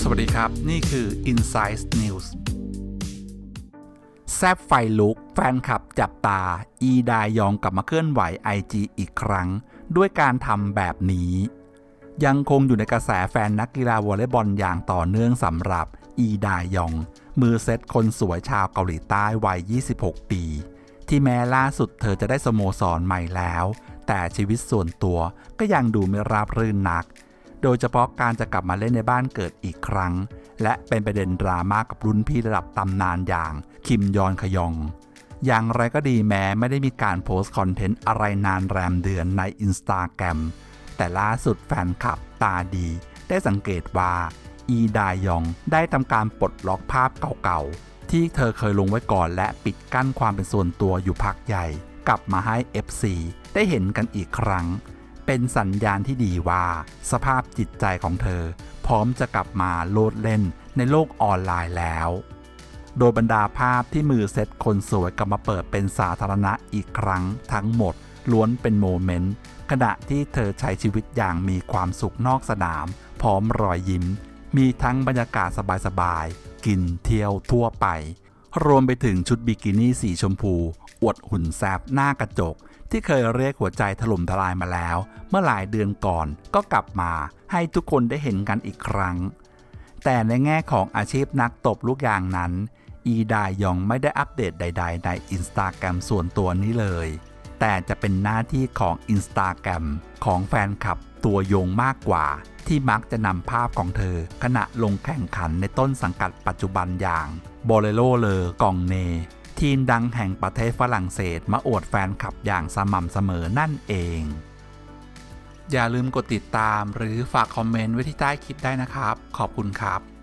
สวัสดีครับ นี่คือ Insight News แซบไฟลุก แฟนคลับจับตา อีดายองกลับมาเคลื่อนไหว IG อีกครั้ง ด้วยการทำแบบนี้ ยังคงอยู่ในกระแสแฟนนักกีฬาวอลเลย์บอลอย่างต่อเนื่องสำหรับ อีดายอง มือเซตคนสวยชาวเกาหลีใต้วัย 26 ปี ที่แม้ล่าสุดเธอจะได้สโมสรใหม่แล้ว แต่ชีวิตส่วนตัวก็ยังดูไม่ราบรื่นนัก โดยเฉพาะการจะกลับมาเล่นในบ้านเกิดอีกครั้ง และเป็นประเด็นดราม่ากับรุ่นพี่ระดับตำนานอย่าง คิมยอนขยอง อย่างไรก็ดีแม้ไม่ได้มีการโพสต์คอนเทนต์อะไรนานแรมเดือนในอินสตาแกรมแต่ล่าสุดแฟนคลับตาดี ได้สังเกตว่า อีดายองได้ทำการปลดล็อกภาพเก่าๆ ที่เธอเคยลงไว้ก่อนและปิดกั้นความเป็นส่วนตัวอยู่พักใหญ่ กลับมาให้ FC ได้เห็นกันอีกครั้ง เป็นสัญญาณที่ดีว่า สภาพจิตใจของเธอ พร้อมจะกลับมาโลดเล่นในโลกออนไลน์แล้ว โดยบรรดาภาพที่มือเซตคนสวยกลับมาเปิดเป็นสาธารณะอีกครั้งทั้งหมดล้วนเป็นโมเมนต์ขณะที่เธอใช้ชีวิตอย่างมีความสุขนอกสนาม พร้อมรอยยิ้ม มีทั้งบรรยากาศสบายๆ กินเที่ยวทั่วไป รวมไปถึงชุดบิกินี่สีชมพู อวดหุ่นแซบหน้ากระจก ที่เคยเรียกหัวใจถล่มทลายมาแล้ว เมื่อหลายเดือนก่อนก็กลับมาให้ทุกคนได้เห็นกันอีกครั้ง แต่ในแง่ของอาชีพนักตบลูกยางนั้น อีดายองไม่ได้อัปเดตใด ๆ ในอินสตาแกรมส่วนตัวนี้เลย แต่จะเป็นหน้าที่ของอินสตาแกรมของแฟนคลับตัวยงมากกว่า ที่มักจะนำภาพของเธอ ขณะลงแข่งขันในต้นสังกัดปัจจุบันอย่างโบเลโรเลอกองเน ทีมดังแห่งประเทศฝรั่งเศสมาอวดแฟนคลับอย่างสม่ำเสมอนั่นเอง อย่าลืมกดติดตามหรือฝากคอมเมนต์ไว้ที่ใต้คลิปได้นะครับ ขอบคุณครับ